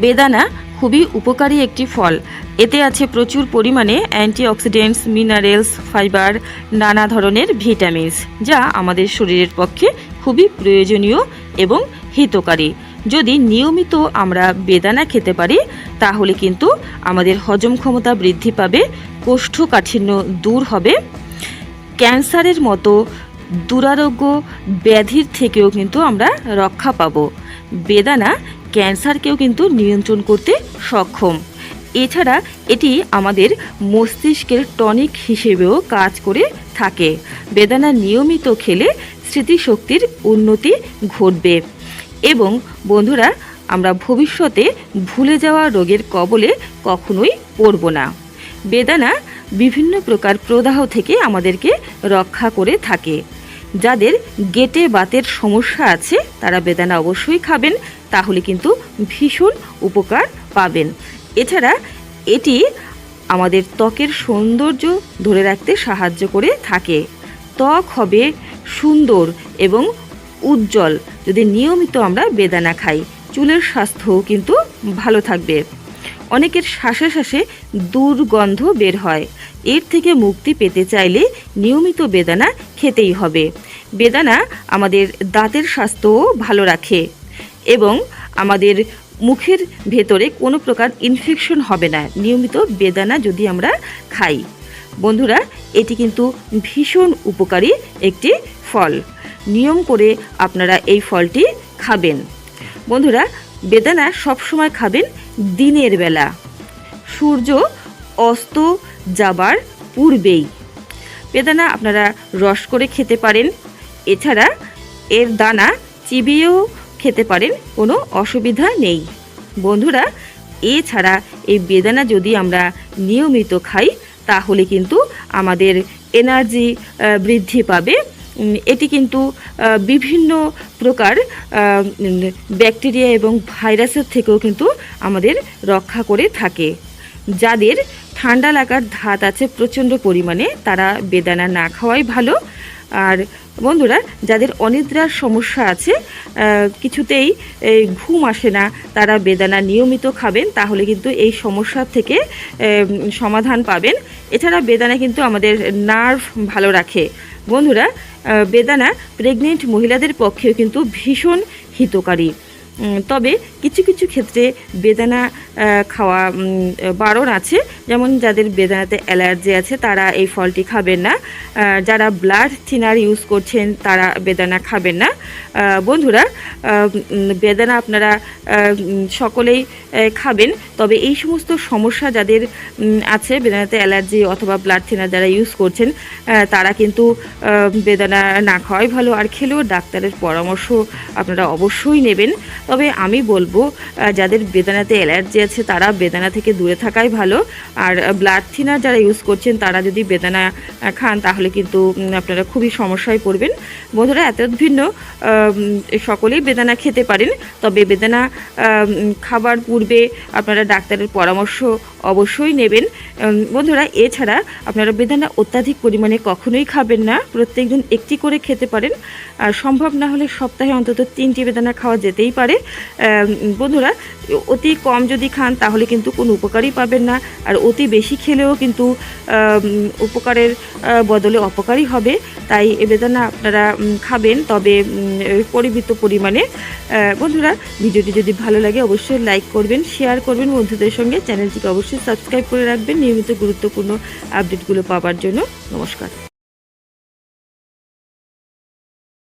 বেদানা খুবই উপকারী একটি ফল। এতে আছে প্রচুর পরিমাণে অ্যান্টিঅক্সিডেন্টস মিনারেলস ফাইবার নানা ধরনের ভিটামিনস যা আমাদের শরীরের পক্ষে খুবই প্রয়োজনীয় এবং হিতকারী। যদি নিয়মিত আমরা বেদানা খেতে পারি, তাহলে কিন্তু আমাদের হজম ক্ষমতা বৃদ্ধি পাবে, কোষ্ঠকাঠিন্য দূর হবে। ক্যান্সারের মতো দুরারোগ্য ব্যাধির থেকেও কিন্তু আমরা রক্ষা পাবো। বেদানা ক্যান্সারকেও কিন্তু নিয়ন্ত্রণ করতে সক্ষম। এছাড়া এটি আমাদের মস্তিষ্কের টনিক হিসেবেও কাজ করে থাকে। বেদানা নিয়মিত খেলে স্মৃতিশক্তির উন্নতি ঘটবে। এবং বন্ধুরা, আমরা ভবিষ্যতে ভুলে যাওয়া রোগের কবলে কখনোই পড়ব না। বেদানা বিভিন্ন প্রকার প্রদাহ থেকে আমাদেরকে রক্ষা করে থাকে। যাদের গেটে বাতের সমস্যা আছে, তারা বেদানা অবশ্যই খাবেন। তাহলে কিন্তু ভীষণ উপকার পাবেন। এছাড়া এটি আমাদের ত্বকের সৌন্দর্য ধরে রাখতে সাহায্য করে থাকে। ত্বক হবে সুন্দর এবং উজ্জ্বল। যদি নিয়মিত আমরা বেদানা খাই, চুলের স্বাস্থ্যও কিন্তু ভালো থাকবে। অনেকের শ্বাসে শ্বাসে দুর্গন্ধ বের হয়। এর থেকে মুক্তি পেতে চাইলে নিয়মিত বেদানা খেতেই হবে। বেদানা আমাদের দাঁতের স্বাস্থ্যও ভালো রাখে। এবং আমাদের মুখের ভেতরে কোনো প্রকার ইনফেকশন হবে না। নিয়মিত বেদানা যদি আমরা খাই। বন্ধুরা, এটি কিন্তু ভীষণ উপকারী একটি ফল। নিয়ম করে আপনারা এই ফলটি খাবেন। বন্ধুরা, বেদানা সবসময় খাবেন দিনের বেলা। সূর্য অস্ত যাবার পূর্বেই। বেদানা আপনারা রস করে খেতে পারেন। এছাড়া এর দানা চিবিয়েও খেতে পারেন, কোনো অসুবিধা নেই। বন্ধুরা, এছাড়া এই বেদানা যদি আমরা নিয়মিত খাই, তাহলে কিন্তু আমাদের এনার্জি বৃদ্ধি পাবে। এটি কিন্তু বিভিন্ন প্রকার ব্যাকটেরিয়া এবং ভাইরাসের থেকেও কিন্তু আমাদের রক্ষা করে থাকে। যাদের ঠান্ডা লাগার ধাত আছে প্রচণ্ড পরিমাণে, তারা বেদানা না খাওয়াই ভালো। আর বন্ধুরা, যাদের অনিদ্রার সমস্যা আছে কিছুতেই ঘুম আসে না, তারা বেদানা নিয়মিত খাবেন, তাহলে কিন্তু এই সমস্যা থেকে সমাধান পাবেন। এছাড়া বেদানা কিন্তু আমাদের নার্ভ ভালো রাখে। বন্ধুরা বেদানা প্রেগনেন্ট মহিলাদের পক্ষেও কিন্তু ভীষণ হিতকারী। তবে কিছু কিছু ক্ষেত্রে বেদানা খাওয়া বারণ আছে। যেমন যাদের বেদানাতে অ্যালার্জি আছে, তারা এই ফলটি খাবেন না। যারা ব্লাড থিনার ইউজ করছেন, তারা বেদানা খাবেন না। বন্ধুরা বেদানা আপনারা সকলেই খাবেন। তবে এই সমস্ত সমস্যা যাদের আছে, বেদানাতে অ্যালার্জি অথবা ব্লাড থিনার যারা ইউজ করছেন তারা কিন্তু বেদানা না খাওয়াই ভালো। আর খেলেও ডাক্তারের পরামর্শ আপনারা অবশ্যই নেবেন। তবে আমি বলব যাদের বেদানাতে অ্যালার্জি আছে তারা বেদানা থেকে দূরে থাকাই ভালো। আর ব্লাড থিনার যারা ইউজ করছেন তারা যদি বেদানা খান তাহলে কিন্তু আপনারা খুবই সমস্যায় পড়বেন। বন্ধুরা, এত ভিন্ন সকলেই বেদানা খেতে পারেন। তবে বেদানা খাবার পূর্বে আপনারা ডাক্তারের পরামর্শ অবশ্যই নেবেন। বন্ধুরা, এছাড়া আপনারা বেদানা অত্যাধিক পরিমাণে কখনোই খাবেন না। প্রত্যেকদিন একটি করে খেতে পারেন। আর সম্ভব না হলে সপ্তাহে অন্তত তিনটি বেদানা খাওয়া যেতেই পারে। আহ, বন্ধুরা অতি কম যদি খান তাহলে কিন্তু কোনো উপকারই পাবেন না। আর অতি বেশি খেলেও কিন্তু উপকারের বদলে অপকারই হবে। তাই এ বেদানা আপনারা খাবেন। তবে পরিমিত পরিমাণে বন্ধুরা ভিডিওটি যদি ভালো লাগে অবশ্যই লাইক করবেন শেয়ার করবেন। বন্ধুদের সঙ্গে চ্যানেলটিকে অবশ্যই সাবস্ক্রাইব করে রাখবেন। নিয়মিত গুরুত্বপূর্ণ আপডেটগুলো পাওয়ার জন্য নমস্কার।